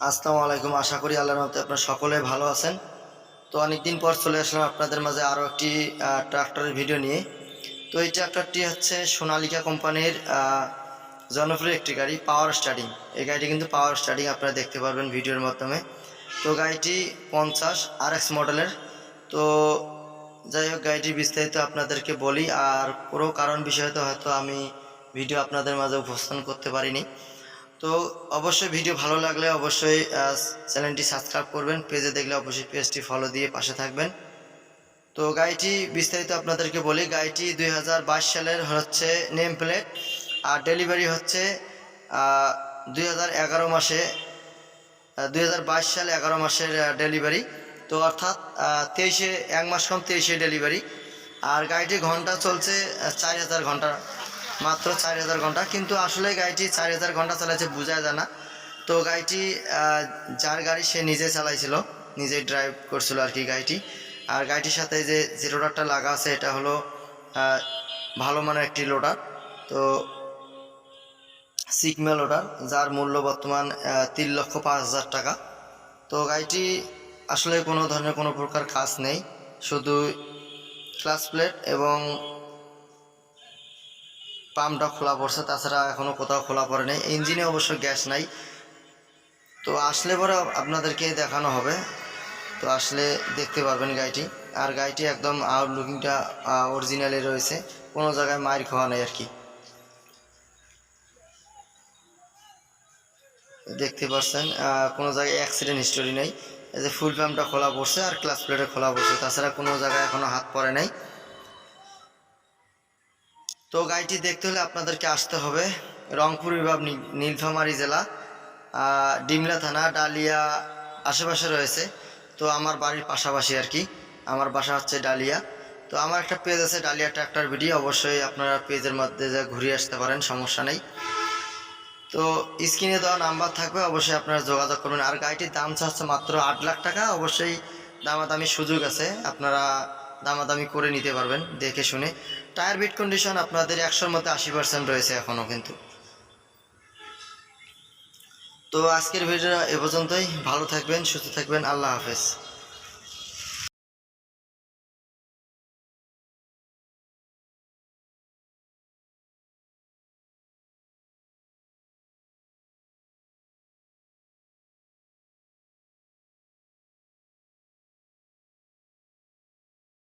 আসসালামু আলাইকুম। আশা করি আল্লাহর মতে আপনারা সকলে ভালো আছেন। তো অনেকদিন পর চলে আসলাম আপনাদের মাঝে আরও একটি ট্রাক্টরের ভিডিও নিয়ে। তো এই ট্রাক্টরটি হচ্ছে সোনালিকা কোম্পানির জনপ্রিয় একটি গাড়ি পাওয়ার স্টার্টিং এই গাড়িটি কিন্তু পাওয়ার স্টার্টিং আপনারা দেখতে পারবেন ভিডিওর মাধ্যমে। তো গাড়িটি পঞ্চাশ আর এক্স মডেলের। তো যাই হোক, গাড়িটির বিস্তারিত আপনাদেরকে বলি। আর পুরো কারণ বিষয়ে তো হয়তো আমি ভিডিও আপনাদের মাঝে উপস্থাপন করতে পারিনি। তো অবশ্যই ভিডিও ভালো লাগলে অবশ্যই চ্যানেলটি সাবস্ক্রাইব করবেন পেজে দেখলে অবশ্যই পেজটি ফলো দিয়ে পাশে থাকবেন। তো গাড়িটি বিস্তারিত আপনাদেরকে বলি, গাড়িটি দু হাজার বাইশ সালের হচ্ছে নেম প্লেট আর ডেলিভারি হচ্ছে দুই হাজার এগারো মাসে দুই সাল এগারো মাসের ডেলিভারি তো অর্থাৎ তেইশে, এক মাস কম তেইশে ডেলিভারি আর গাড়িটি ঘণ্টা চলছে চার হাজার ঘণ্টা। মাত্র চার হাজার ঘণ্টা। কিন্তু আসলে গাড়িটি চার হাজার ঘণ্টা চালাইছে বোঝা যায় না। তো গাড়িটি যার গাড়ি সে নিজে চালাইছিল নিজেই ড্রাইভ করছিল আর কি গাড়িটি। আর গাড়িটির সাথে যে যে লোডারটা লাগা আছে, এটা হলো ভালো মানের একটি লোডার তো সিগমা লোডার যার মূল্য বর্তমান তিন লক্ষ পাঁচ হাজার টাকা। তো গাড়িটি আসলে কোনো ধরনের কোনো প্রকার কাজ নেই। শুধু ক্লাস প্লেট এবং পাম্পটা খোলা পড়ছে, তাছাড়া এখনও কোথাও খোলা পড়ে নেই ইঞ্জিনে অবশ্য গ্যাস নাই। তো আসলে পরে আপনাদেরকে দেখানো হবে। তো আসলে দেখতে পারবেন গাড়িটি। আর গাড়িটি একদম আউট লুকিংটা অরিজিনালি রয়েছে। কোনো জায়গায় মার খাওয়া নেই আর কি। দেখতে পাচ্ছেন কোনো জায়গায় অ্যাক্সিডেন্ট হিস্টোরি নেই। এই যে ফুল প্যাম্পটা খোলা পড়ছে আর ক্লাস প্লেটে খোলা পড়ছে। তাছাড়া কোনো জায়গায় এখনও হাত পড়ে নাই। তো গাড়িটি দেখতে হলে আপনাদেরকে আসতে হবে রংপুর বিভাগ নীলফামারী জেলা ডিমলা থানা, ডালিয়া আশেপাশে রয়েছে। তো আমার বাড়ির পাশাপাশি আর কি, আমার বাসা হচ্ছে ডালিয়া। তো আমার একটা পেজ আছে ডালিয়া ট্র্যাক্টর ভিডিও অবশ্যই আপনারা পেজের মধ্যে যা ঘুরে আসতে পারেন, সমস্যা নেই। তো স্ক্রিনে দেওয়া নাম্বার থাকবে, অবশ্যই আপনারা যোগাযোগ করবেন। আর গাড়িটির দাম চাচ্ছে মাত্র আট লাখ টাকা, অবশ্যই দামাদামি সুযোগ আছে। আপনারা দামাদামি করে নিতে পারবেন, দেখে শুনে। টায়ার বিট কন্ডিশন আপনাদের একশোর মধ্যে আশি পার্সেন্ট রয়েছে এখনও কিন্তু। তো আজকের ভিডিও এ পর্যন্তই। ভালো থাকবেন, সুস্থ থাকবেন। আল্লাহ হাফেজ।